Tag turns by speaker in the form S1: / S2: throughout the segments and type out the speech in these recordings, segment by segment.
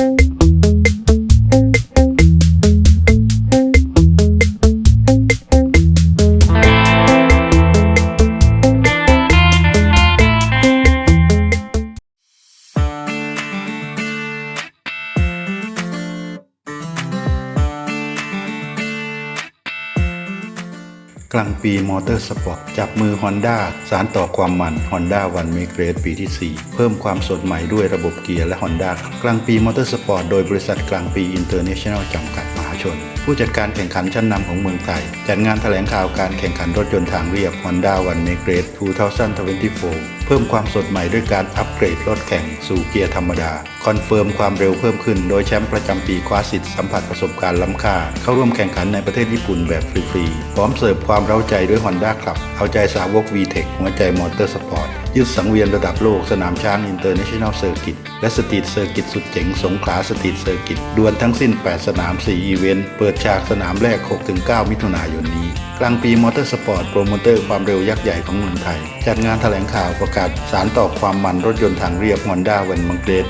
S1: Thank you. กลางปีมอเตอร์สปอร์ตจับมือ Honda สารต่อความมัน Honda One Make Great ปีที่ 4 เพิ่มความสดใหม่ด้วยระบบเกียร์และ Honda กลางปีมอเตอร์สปอร์ตโดยบริษัทกลางปีอินเตอร์เนชั่นแนลจำกัดมหาชน ผู้จัดการแข่งขันชั้นนำของเมืองไทย จัดงานแถลงข่าวการแข่งขันรถยนต์ทางเรียบ Honda One m a Great 2024เพิ่มความสดใหม่ด้วยการอัปเกรดรถแข่งสู่เกียร์ธรรมดา คอนเฟิร์มความเร็วเพิ่มขึ้นโดยแชมป์ประจำปีคว้าสิทธิ์สัมผัสประสบการณ์ล้ำค่า เข้าร่วมแข่งขันในประเทศญี่ปุ่นแบบฟรีๆ พร้อมเสิร์ฟความเร้าใจด้วย Honda ขับ เอาใจสาวก VTEC หัวใจมอเตอร์สปอร์ต ยึดสังเวียนระดับโลกสนามช้างอินเตอร์เนชั่นแนลเซอร์กิตและสตรีทเซอร์กิตสุดเจ๋งสงขลาสตรีทเซอร์กิตดวลทั้งสิ้น 8 สนาม 4 อีเวนต์ เปิดฉากสนามแรก 6-9 มิถุนายนนี้ กลางปีมอเตอร์สปอร์ตโปรโมเตอร์ความเร็วยักษ์ใหญ่ของเมืองไทย จัดงานแถลงข่าวประกาศสารต่อความมันรถยนต์ทางเรียบ Honda วันมังเกรด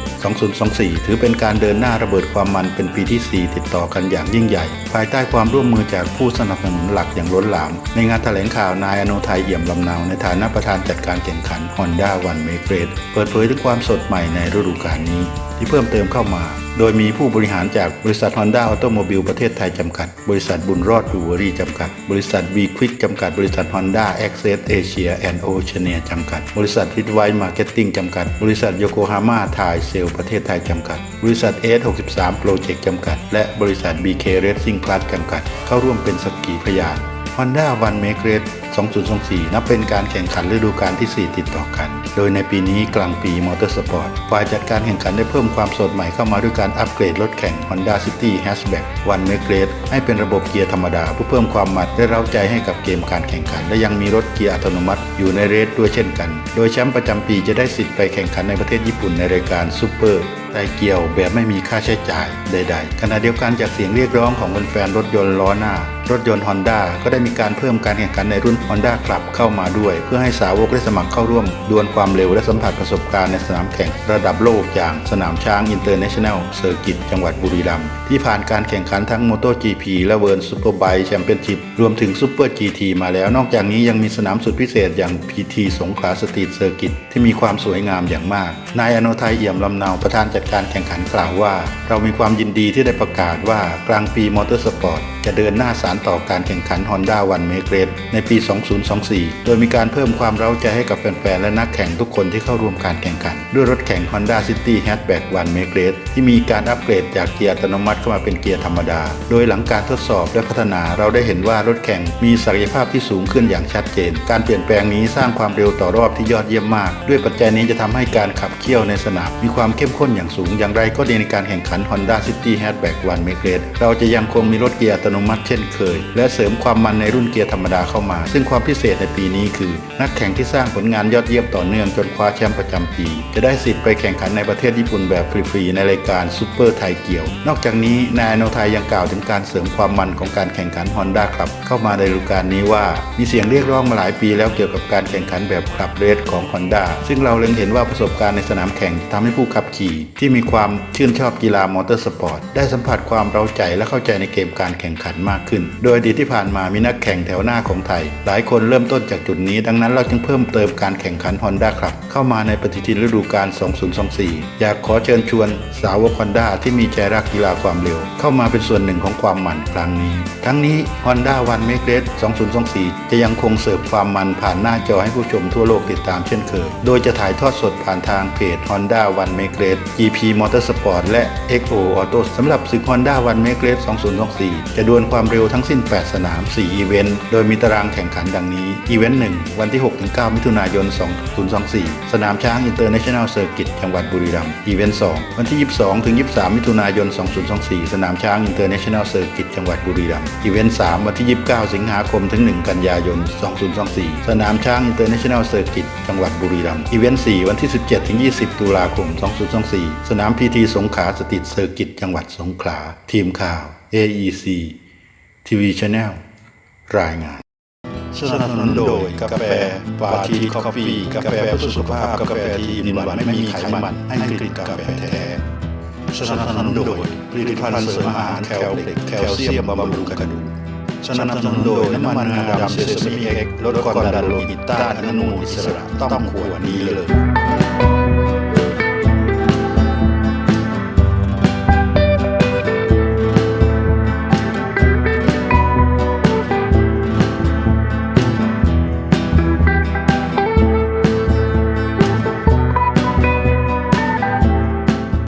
S1: 2024 ถือเป็นการเดินหน้าระเบิดความมันเป็นปีที่ 4 ติดต่อกันอย่างยิ่งใหญ่ ภายใต้ความร่วมมือจากผู้สนับสนุนหลักอย่างล้นหลาม ในงานแถลงข่าวนายอนไทยเอี่ยมลำนาวในฐานะประธานจัดการแข่งขัน Honda One Make Great เปิดเผยถึงความสดใหม่ในฤดูกาลนี้ ที่เพิ่มเติมเข้ามา โดยมีผู้บริหารจากบริษัท Honda Automobile ประเทศไทยจำกัด บริษัทบุญรอดบูเวอรี่จำกัด บริษัท V Quick จำกัด บริษัท Honda Access Asia and Oceania จำกัด บริษัท r i d w i มาร์เก็ตติ้งจำกัด บริษัทโยโกฮาม่าทยเซลประเทศไทยจำกัด บริษัท S63 Project จำกัด และบริษัท BK Racing Plus จำกัด เข้าร่วมเป็นสักขีพยาน Honda One Make Race 2024 นับเป็นการแข่งขันฤดูกาลที่ 4 ติดต่อกัน โดยในปีนี้กลางปีมอเตอร์สปอร์ตฝ่ายจัดการแข่งขันได้เพิ่มความสดใหม่เข้ามาด้วยการอัปเกรดรถแข่ง Honda City Hatchback One Make Race ให้เป็นระบบเกียร์ธรรมดาเพื่อเพิ่มความมันและเร้าใจให้กับเกมการแข่งขัน และยังมีรถเกียร์อัตโนมัติอยู่ในเรสด้วยเช่นกัน โดยแชมป์ประจำปีจะได้สิทธิ์ไปแข่งขันในประเทศญี่ปุ่นในรายการซูเปอร์ไตเกียวแบบไม่มีค่าใช้จ่ายใด ๆ ขณะเดียวกันจากเสียงเรียกร้องของแฟนๆรถยนต์ล้อหน้า รถยนต์ Honda ก็ได้มีการเพิ่มการแข่งขันในรุ่น Honda Club เข้ามาด้วย เพื่อให้สาวกได้สมัครเข้าร่วม ดวลความเร็วและสัมผัสประสบการณ์ในสนามแข่งระดับโลกอย่างสนามช้าง International Circuit จังหวัดบุรีรัมย์ที่ผ่านการแข่งขันทั้ง MotoGP และ World Superbike Championship รวมถึง Super GT มาแล้วนอกจากนี้ยังมีสนามสุดพิเศษอย่าง PT สงขลาสตรีทเซอร์กิตที่มีความสวยงามอย่างมาก นายอนไทยเอี่ยมลำเนาประธานจัดการแข่งขันกล่าวว่า เรามีความยินดีที่ได้ประกาศว่ากลางปีมอเตอร์สปอร์ตจะเดินหน้าสารต่อการแข่งขัน Honda One Make Race ในปี 2024 โดยมีการเพิ่มความเร้าใจให้กับแฟนๆ และนักแข่งทุกคนที่เข้าร่วมการแข่งขัน ด้วยรถแข่ง Honda City Hatchback One Make Race ที่มีการอัปเกรดจากเกียร์อัตโนมัติเข้ามาเป็นเกียร์ธรรมดา โดยหลังการทดสอบและพัฒนาเราได้เห็นว่ารถแข่งมีศักยภาพที่สูงขึ้นอย่างชัดเจน การเปลี่ยนแปลงนี้สร้างความเร็วต่อรอบที่ยอดเยี่ยมมาก ด้วยปัจจัยนี้จะทำให้การขับเคี่ยวในสนามมีความเข้มข้นอย่างสูงอย่างไรก็ดีในการแข่งขัน Honda City Hatchback One Make Race เราจะยังคงมีรถเกียร์อัตโนมัติเช่นเคยและเสริมความมันในรุ่นเกียร์ธรรมดาเข้ามา ซึ่งความพิเศษในปีนี้คือ นักแข่งที่สร้างผลงานยอดเยี่ยมต่อเนื่องจนคว้าแชมป์ประจำปี จะได้สิทธิ์ไปแข่งขันในประเทศญี่ปุ่นแบบฟรีๆในรายการซูเปอร์ไทยเกียว นอกจากนี้นายอโนไทยยังกล่าวถึงการเสริมความมันของการแข่งขัน Honda ครับเข้ามาในฤดูกาลนี้ว่า มีเสียงเรียกร้องมาหลายปีแล้วเกี่ยวกับการแข่งขันแบบขับเรสของ Honda ซึ่งเราเล็งเห็นว่าประสบการณ์ในสนามแข่งทำให้ผู้ขับขี่ ที่มีความชื่นชอบกีฬามอเตอร์สปอร์ตได้สัมผัสความเร้าใจและเข้าใจในเกมการแข่งขันมากขึ้นโดยอดีตที่ผ่านมามีนักแข่งแถวหน้าของไทย หลายคนเริ่มต้นจากจุดนี้ ดังนั้นเราจึงเพิ่มเติมการแข่งขัน Honda ครับเข้ามาในปฏิทินฤดูกาล 2024 อยากขอเชิญชวนสาวก Honda ที่มีใจรักกีฬาความเร็ว เข้ามาเป็นส่วนหนึ่งของความมันครั้งนี้ ทั้งนี้ Honda One Make Race 2024 จะยังคงเสิร์ฟความมันผ่านหน้าจอให้ผู้ชมทั่วโลกติดตามเช่นเคย โดยจะถ่ายทอดสดผ่านทางเพจ Honda One Make Race GP Motorsport และ XO Auto สำหรับศึก Honda One Make Race 2024 จะดวลความเร็วทั้งสิ้น 8 สนาม 4 อีเวนต์ โดยมีตารางแข่งขันดังนี้ อีเวนต์1วันที่ 6-9 มิถุนายน 2024 สนามช้าง International Circuit จังหวัดบุรีรัมย์ อีเวนต์2วันที่ 22-23 มิถุนายน 2024 สนามช้าง International Circuit จังหวัดบุรีรัมย์ อีเวนต์3วันที่ 29 สิงหาคม ถึง 1 กันยายน 2024 สนามช้าง International Circuit จังหวัดบุรีรัมย์ อีเวนต์4วันที่ 17-20 ตุลาคม 2024 สนาม PT สงขลาสตรีทเซอร์กิตจังหวัดสงขลาทีมข่าว AEC ทีวีช n แนลรายงานสนับสนุนโดยกาแฟปาทีคอฟฟี่กาแฟเพื่อสุขภาพกาแฟที่อิ่มหวานไม่มีไขมันให้กลิ่นกาแฟแท้สนับสนุนโดยผลิตภัณฑ์เสริมอาหารแคลเล็กแคลเซียมบำรุงกระดูกสนับสนุนโดยน้ำมันงาดำเซซามิเอ็กลดความดันโลหิตต้านอนุมูลอิสระต้องขวดนี้เลย